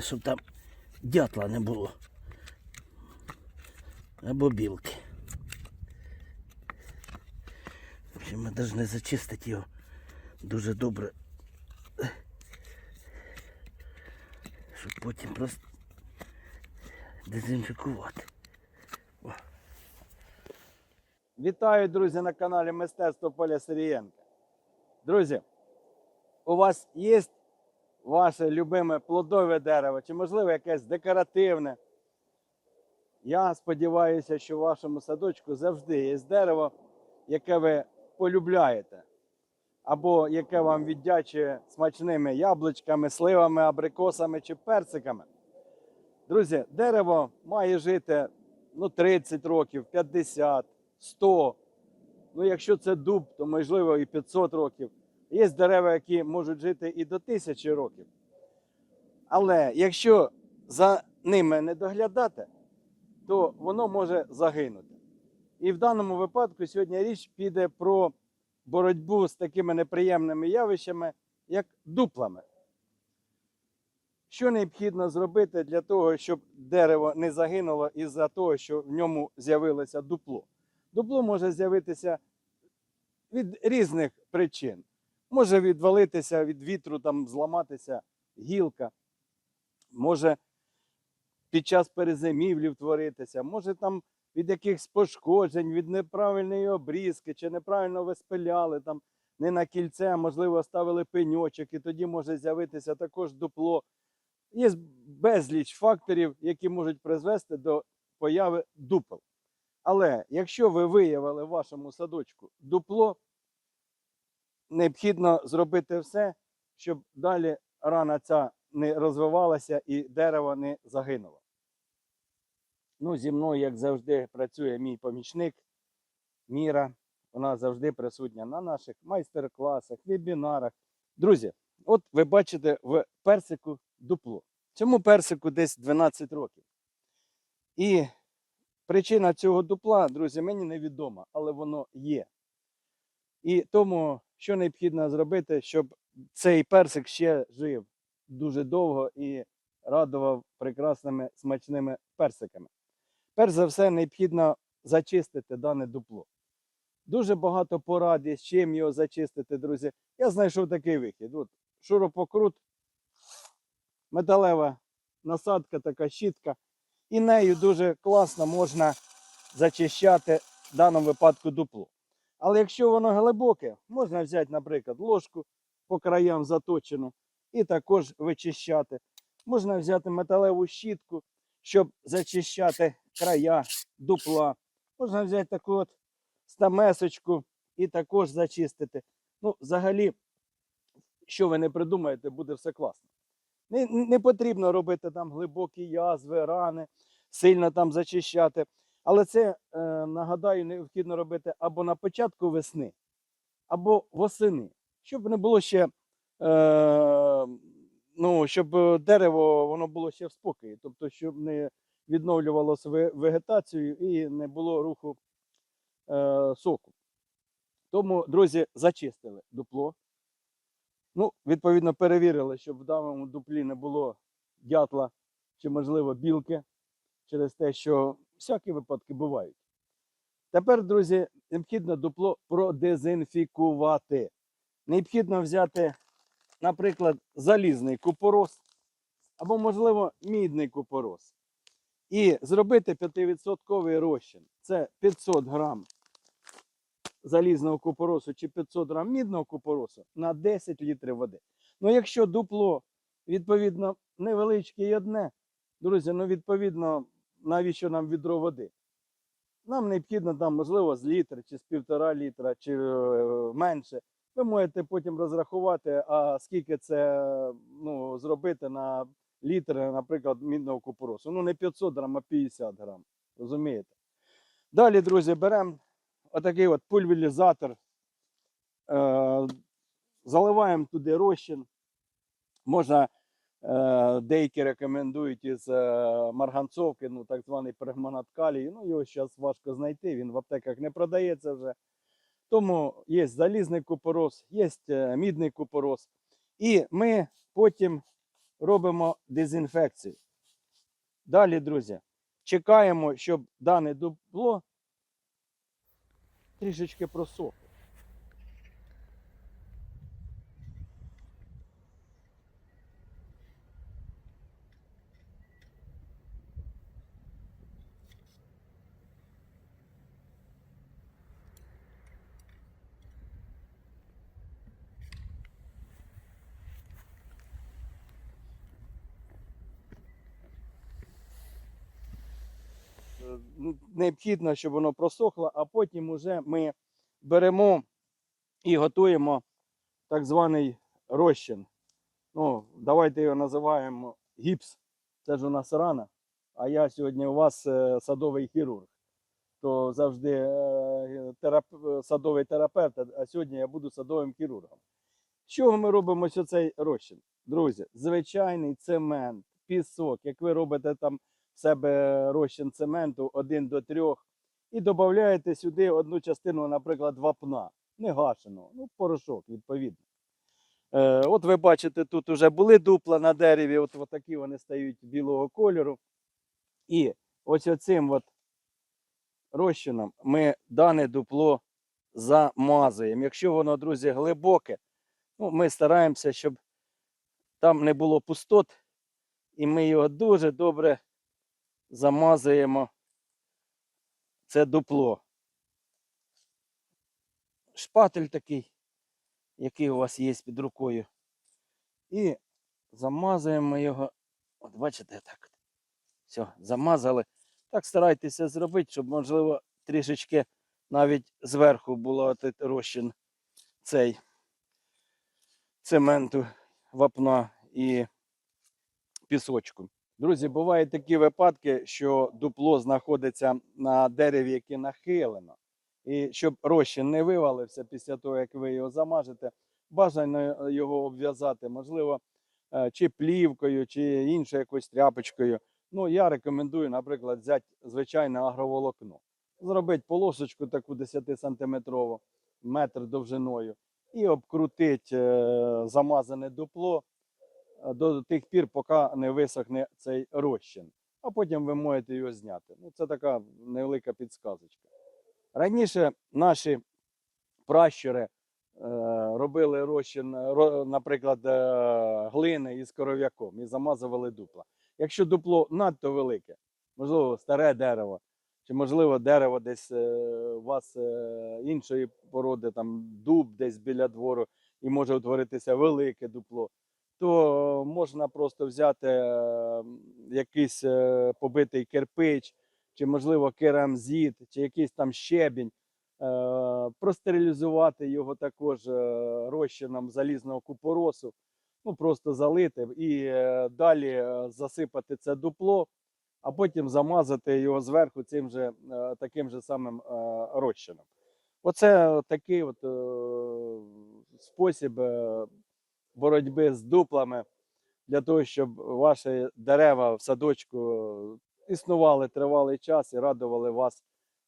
Головне, щоб там дятла не було. Або білки. В общем, ми повинні зачистити його дуже добре. Щоб потім просто дезінфікувати. Вітаю, друзі, на каналі Мистецтво Поля Сирієнка. Друзі, у вас є ваше любиме плодове дерево, чи, можливо, якесь декоративне. Я сподіваюся, що в вашому садочку завжди є дерево, яке ви полюбляєте, або яке вам віддячує смачними яблучками, сливами, абрикосами чи персиками. Друзі, дерево має жити ну, 30 років, 50, 100. Ну, якщо це дуб, то можливо і 500 років. Є дерева, які можуть жити і до 1000 років. Але якщо за ними не доглядати, то воно може загинути. І в даному випадку сьогодні річ піде про боротьбу з такими неприємними явищами, як дуплами. Що необхідно зробити для того, щоб дерево не загинуло із-за того, що в ньому з'явилося дупло? Дупло може з'явитися від різних причин. Може відвалитися від вітру, там зламатися гілка, може під час перезимівлі втворитися, може там від якихось пошкоджень, від неправильної обрізки, чи неправильно ви там не на кільце, а можливо, ставили пеньочок, і тоді може з'явитися також дупло. Є безліч факторів, які можуть призвести до появи дупел. Але якщо ви виявили в вашому садочку дупло, необхідно зробити все, щоб далі рана ця не розвивалася і дерево не загинуло. Ну, зі мною, як завжди, працює мій помічник Міра. Вона завжди присутня на наших майстер-класах, вебінарах. Друзі, от ви бачите в персику дупло. Цьому персику десь 12 років. І причина цього дупла, друзі, мені невідома, але воно є. І тому, що необхідно зробити, щоб цей персик ще жив дуже довго і радував прекрасними смачними персиками. Перш за все, необхідно зачистити дане дупло. Дуже багато порад є, з чим його зачистити, друзі. Я знайшов такий вихід. От, шуропокрут, металева насадка, така щітка. І нею дуже класно можна зачищати в даному випадку дупло. Але якщо воно глибоке, можна взяти, наприклад, ложку по краям заточену і також вичищати. Можна взяти металеву щітку, щоб зачищати края дупла. Можна взяти таку от стамесочку і також зачистити. Ну, взагалі, що ви не придумаєте, буде все класно. Не, не потрібно робити там глибокі язви, рани, сильно там зачищати. Але це, е, нагадаю, необхідно робити або на початку весни, або восени, щоб не було ще, е, ну, щоб дерево воно було ще в спокої, тобто, щоб не відновлювалося ве- вегетацією і не було руху е, соку. Тому, друзі, зачистили дупло. Ну, відповідно, перевірили, щоб в даному дуплі не було дятла чи, можливо, білки через те, що всякі випадки бувають. Тепер, друзі, необхідно дупло продезінфікувати. Необхідно взяти, наприклад, залізний купорос або, можливо, мідний купорос. І зробити 5% розчин. Це 500 грам залізного купоросу чи 500 грам мідного купоросу на 10 літрів води. Ну, якщо дупло, відповідно, невеличке і одне, друзі, ну, відповідно, навіщо нам відро води? Нам необхідно там, можливо, з літра чи з півтора літра, чи е, менше. Ви можете потім розрахувати, а скільки це ну, зробити на літр, наприклад, мідного купоросу. Ну, не 500 грам, а 50 грам. Розумієте? Далі, друзі, беремо отакий от пульверізатор, е, заливаємо туди розчин. Можна, деякі рекомендують із е, марганцовки, ну так званий перманат калію. Ну, його зараз важко знайти, він в аптеках не продається вже. Тому є залізний купорос, є е, мідний купорос. І ми потім робимо дезінфекцію. Далі, друзі, чекаємо, щоб дане дупло трішечки просохло. Необхідно, щоб воно просохло, а потім уже ми беремо і готуємо так званий розчин. Ну, давайте його називаємо гіпс. Це ж у нас рана. А я сьогодні у вас е, садовий хірург. То завжди е, терап... садовий терапевт, а- сьогодні я буду садовим хірургом. З чого ми робимо ось цей розчин? Друзі, звичайний цемент, пісок, як ви робите там себе розчин цементу 1 до 3, і додаєте сюди одну частину, наприклад, вапна, не гашеного, ну, порошок, відповідно. Е, от ви бачите, тут вже були дупла на дереві, от, от такі вони стають білого кольору. І ось оцим от розчином ми дане дупло замазуємо. Якщо воно, друзі, глибоке, ну, ми стараємося, щоб там не було пустот, і ми його дуже добре замазуємо це дупло. Шпатель такий, який у вас є під рукою. І замазуємо його. От бачите, так. Все, замазали. Так старайтеся зробити, щоб, можливо, трішечки навіть зверху було розчин цей цементу, вапна і пісочку. Друзі, бувають такі випадки, що дупло знаходиться на дереві, яке нахилено. І щоб розчин не вивалився після того, як ви його замажете, бажано його обв'язати, можливо, е, чи плівкою, чи іншою якоюсь тряпочкою. Ну, я рекомендую, наприклад, взяти звичайне агроволокно. Зробити полосочку таку 10-сантиметрову, метр довжиною, і обкрутити е, замазане дупло до тих пір, поки не висохне цей розчин. А потім ви можете його зняти. Ну, це така невелика підсказочка. Раніше наші пращури е, робили розчин, ро- наприклад, е, глини із коров'яком і замазували дупла. Якщо дупло надто велике, можливо, старе дерево, чи можливо дерево десь е, у вас е, іншої породи, там дуб десь біля двору, і може утворитися велике дупло, то можна просто взяти е, якийсь е, побитий кирпич, чи, можливо, керамзит, чи якийсь там щебінь, е, простерилізувати його також е, розчином залізного купоросу, ну просто залити і е, далі е, засипати це дупло, а потім замазати його зверху цим же, е, таким же самим е, розчином. Оце такий от, е, спосіб е, боротьби з дуплами для того, щоб ваші дерева в садочку існували тривалий час і радували вас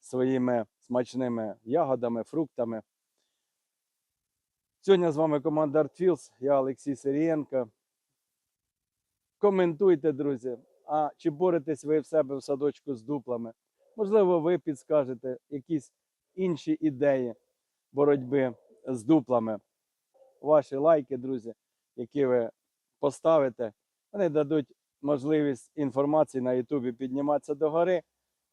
своїми смачними ягодами, фруктами. Сьогодні з вами команда ArtFields, я Олексій Сирієнко. Коментуйте, друзі. А чи боретесь ви в себе в садочку з дуплами? Можливо, ви підскажете якісь інші ідеї боротьби з дуплами. Ваші лайки, друзі, які ви поставите, вони дадуть можливість інформації на Ютубі підніматися догори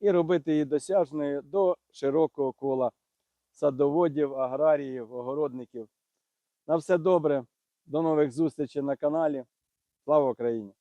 і робити її досяжною до широкого кола садоводів, аграріїв, огородників. На все добре. До нових зустрічей на каналі. Слава Україні!